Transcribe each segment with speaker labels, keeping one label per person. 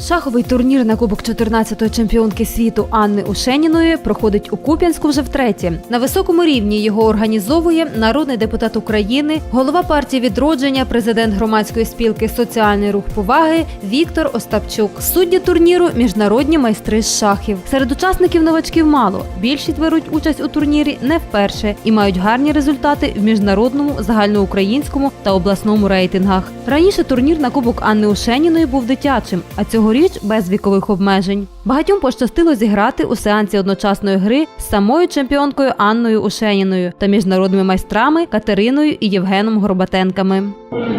Speaker 1: Шаховий турнір на Кубок 14-ї чемпіонки світу Анни Ушеніної проходить у Куп'янську вже втретє. На високому рівні його організовує народний депутат України, голова партії відродження, президент громадської спілки Соціальний рух поваги Віктор Остапчук. Судді турніру міжнародні майстри з шахів. Серед учасників новачків мало. Більшість беруть участь у турнірі не вперше і мають гарні результати в міжнародному, загальноукраїнському та обласному рейтингах. Раніше турнір на Кубок Анни Ушеніної був дитячим, а цьогоріч без вікових обмежень. Багатьом пощастило зіграти у сеансі одночасної гри з самою чемпіонкою Анною Ушеніною та міжнародними майстрами Катериною і Євгеном Горбатенками.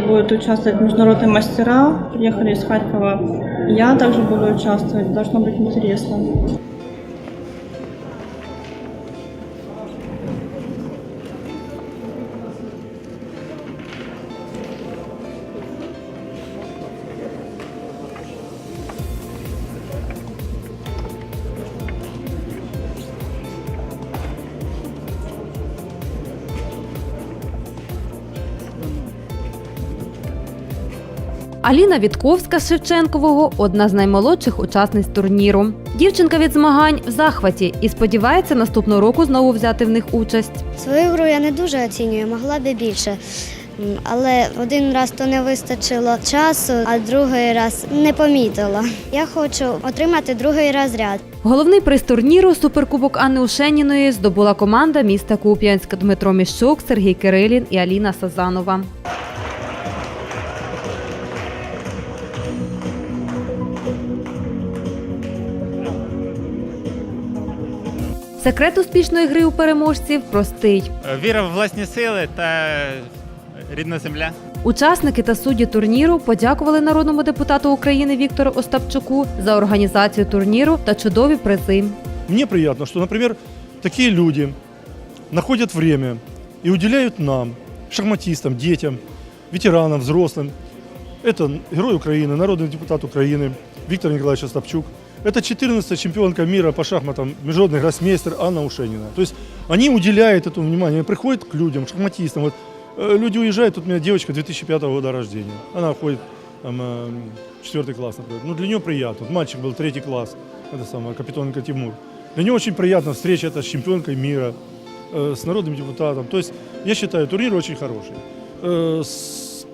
Speaker 2: Будуть участвовать международные мастера, приехали из Харькова. Я также буду участвовать, должно быть интересно.
Speaker 1: Аліна Вітковська з Шевченкового одна з наймолодших учасниць турніру. Дівчинка від змагань в захваті і сподівається наступного року знову взяти в них участь.
Speaker 3: Свою гру я не дуже оцінюю, могла би більше. Але один раз то не вистачило часу, а другий раз не помітила. Я хочу отримати другий розряд.
Speaker 1: Головний приз турніру суперкубок Анни Ушеніної здобула команда міста Куп'янськ Дмитро Міщук, Сергій Кирилін і Аліна Сазанова. Секрет успішної гри у переможців простий.
Speaker 4: Віра в власні сили та рідна земля.
Speaker 1: Учасники та судді турніру подякували народному депутату України Віктору Остапчуку за організацію турніру та чудові призи.
Speaker 5: Мне приятно, что, например, такие люди находят время и уделяют нам, шахматистам, детям, ветеранам, взрослым. Это герой Украины, народный депутат Украины Виктор Николаевич Остапчук. Это 14-я чемпионка мира по шахматам, международный гроссмейстер Анна Ушенина. То есть они уделяют этому внимание, приходят к людям, шахматистам. Вот, э, люди уезжают, тут у меня девочка 2005 года рождения. Она ходит там, э, четвертый класс, например. Ну, для нее приятно. Вот мальчик был третий класс, это самое, Капитоненко Тимур. Для него очень приятно встреча это с чемпионкой мира, э, с народным депутатом. То есть, я считаю, турнир очень хороший. Э,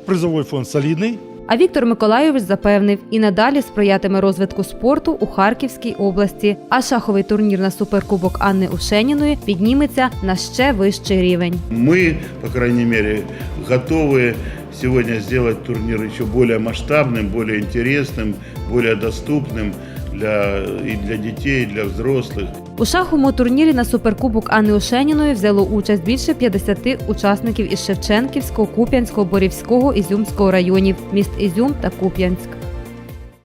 Speaker 5: призовой фонд солидный.
Speaker 1: А Віктор Миколайович запевнив, і надалі сприятиме розвитку спорту у Харківській області. А шаховий турнір на суперкубок Анни Ушеніної підніметься на ще вищий рівень.
Speaker 6: Ми, по крайній мірі, готовы сегодня сделать турнир еще более масштабным, более интересным, более доступным для, и для детей, и для взрослых.
Speaker 1: У шаховому турнірі на суперкубок Анни Ушеніної взяло участь більше 50 учасників із Шевченківського, Куп'янського, Борівського, Ізюмського районів, міст Ізюм та Куп'янськ.